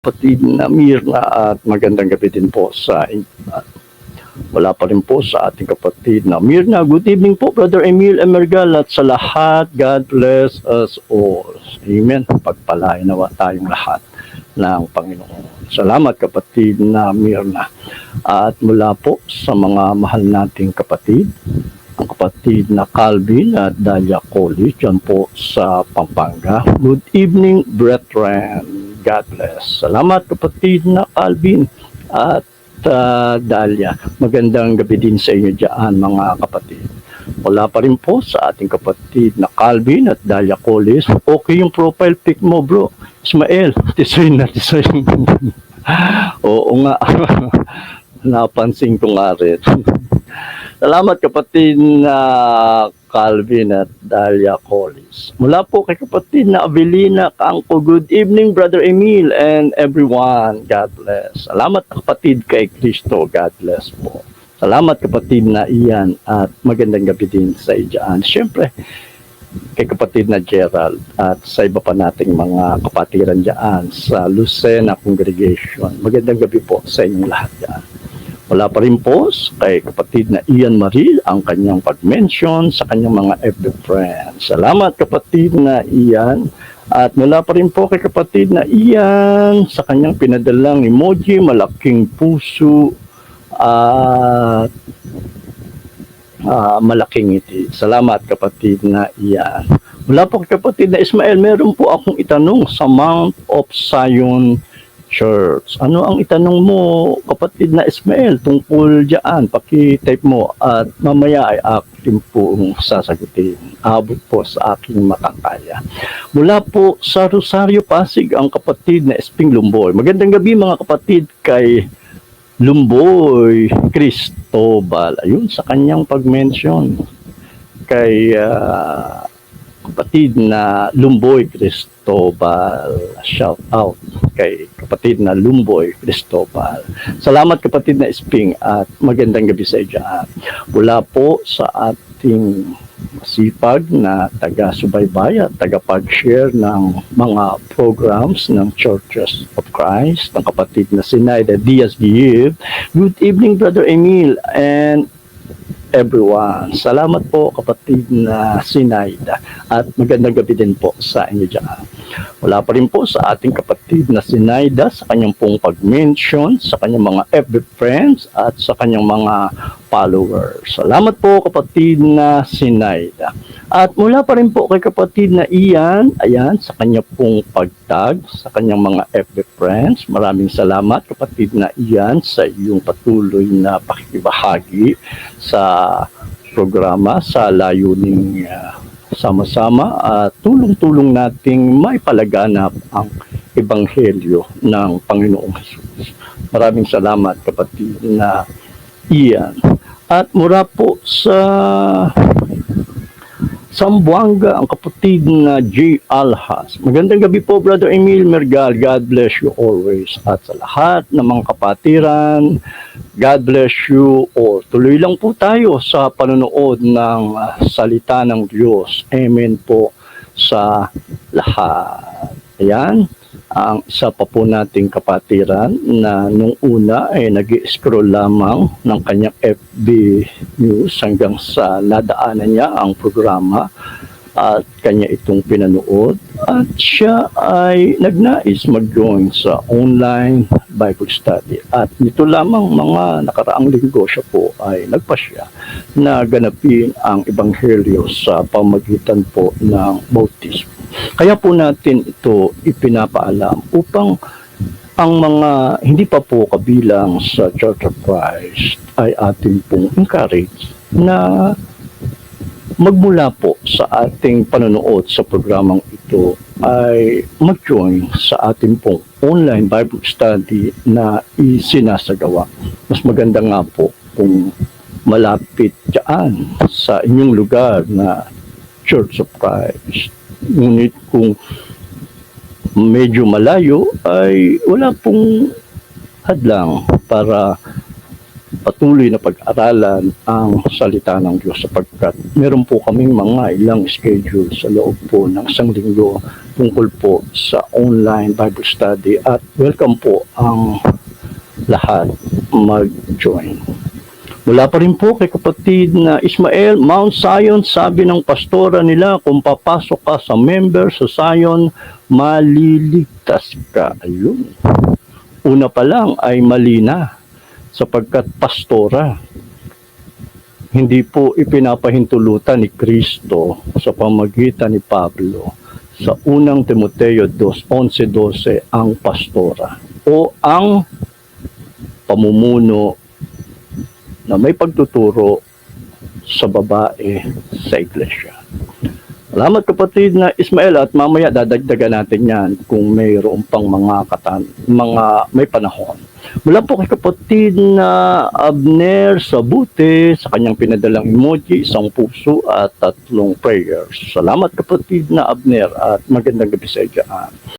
kapatid na Mirna at magandang gabi din po sa wala pa rin po sa ating kapatid na Mirna. Good evening po, Brother Emil Emergal at sa lahat, God bless us all. Amen. Pagpalain nawa tayong lahat ng Panginoon. Salamat kapatid na Mirna. At mula po sa mga mahal nating kapatid, ang kapatid na Calvin at Dalia College dyan po sa Pampanga. Good evening, brethren. God bless. Salamat kapatid na Calvin at uh, Dalia. Magandang gabi din sa inyo dyan mga kapatid. Wala pa rin po sa ating kapatid na Calvin at Dalia College. Okay yung profile pic mo bro. Ismael, tisoy na tisoy. Oo nga. Napansin ko nga rin. Salamat kapatid na Calvin at Dalia Collis. Mula po kay kapatid na Avelina Kangko. Good evening, Brother Emil and everyone. God bless. Salamat kapatid kay Kristo. God bless po. Salamat kapatid na Ian at magandang gabi din sa ijaan. Siyempre, kay kapatid na Gerald at sa iba pa nating mga kapatiran dyan sa Lucena Congregation. Magandang gabi po sa inyong lahat dyan. Wala pa rin po kay kapatid na Ian Maril ang kanyang pag-mention sa kanyang mga FB friends. Salamat kapatid na Ian. At mula pa rin po kay kapatid na Ian sa kanyang pinadalang emoji, malaking puso at ah, malaking ngiti. Salamat kapatid na Ian. Mula po kapatid na Ismael, meron po akong itanong sa Mount of Zion Church. Ano ang itanong mo, kapatid na Ismael, tungkol dyan? Paki-type mo at mamaya ay akin po sasagutin. Abot po sa aking makakaya. Mula po sa Rosario Pasig, ang kapatid na Esping Lumboy. Magandang gabi mga kapatid kay Lumboy Cristobal. Ayun, sa kanyang pag-mention kay ah, kapatid na Lumboy Cristobal. Shout out kay kapatid na Lumboy Cristobal. Salamat kapatid na Sping at magandang gabi sa iyo dyan. Mula po sa ating masipag na taga-subaybay at taga-pag-share ng mga programs ng Churches of Christ, ng kapatid na Sinaida Diaz Giib. Good evening, Brother Emil, and everyone. Salamat po kapatid na Sinaida at magandang gabi din po sa inyo dyan. Wala pa rin po sa ating kapatid na Sinaida sa kanyang pong pag-mention, sa kanyang mga FB friends at sa kanyang mga followers. Salamat po kapatid na Sinaida. At mula pa rin po kay kapatid na Ian, ayan, sa kanya pong pagtag, sa kanyang mga FB friends. Maraming salamat kapatid na Ian sa iyong patuloy na pakikibahagi sa programa sa layuning ah, sama-sama at tulong-tulong nating maipalaganap ang ebanghelyo ng Panginoong Jesus. Maraming salamat kapatid na Ian. At mula po sa Sambuanga, ang kapatid na J. Alhas. Magandang gabi po, Brother Emil Mergal. God bless you always. At sa lahat ng mga kapatiran, God bless you all. Tuloy lang po tayo sa panonood ng ah, salita ng Diyos. Amen po sa lahat. Ayan ang isa pa po nating kapatiran na nung una ay nag scroll lamang ng kanyang FB News hanggang sa nadaanan niya ang programa at kanya itong pinanood at siya ay nagnais mag-join sa online Bible study at nito lamang mga nakaraang linggo siya po ay nagpasya na ganapin ang ebanghelyo sa pamagitan po ng bautismo. Kaya po natin ito ipinapaalam upang ang mga hindi pa po kabilang sa Church of Christ ay ating pong encourage na magmula po sa ating panonood sa programang ito ay mag-join sa ating pong online Bible study na isinasagawa. Mas maganda nga po kung malapit dyan sa inyong lugar na Church of Christ. Ngunit kung medyo malayo ay wala pong hadlang para patuloy na pag-aralan ang salita ng Diyos sapagkat meron po kaming mga ilang schedule sa loob po ng isang linggo tungkol po sa online Bible study at welcome po ang lahat mag-join. Mula pa rin po kay kapatid na Ismael, Mount Zion, sabi ng pastora nila, kung papasok ka sa member sa Zion, maliligtas ka. Ayun. Una pa lang ay mali na sapagkat pastora. Hindi po ipinapahintulutan ni Kristo sa pamagitan ni Pablo sa unang Timoteo 2.11.12 ang pastora o ang pamumuno na may pagtuturo sa babae sa iglesia. Salamat kapatid na Ismael at mamaya dadagdagan natin yan kung mayroon pang mga katan, mga may panahon. Mula po kay kapatid na Abner Sabute sa kanyang pinadalang emoji, isang puso at tatlong prayers. Salamat kapatid na Abner at magandang gabi sa dyan.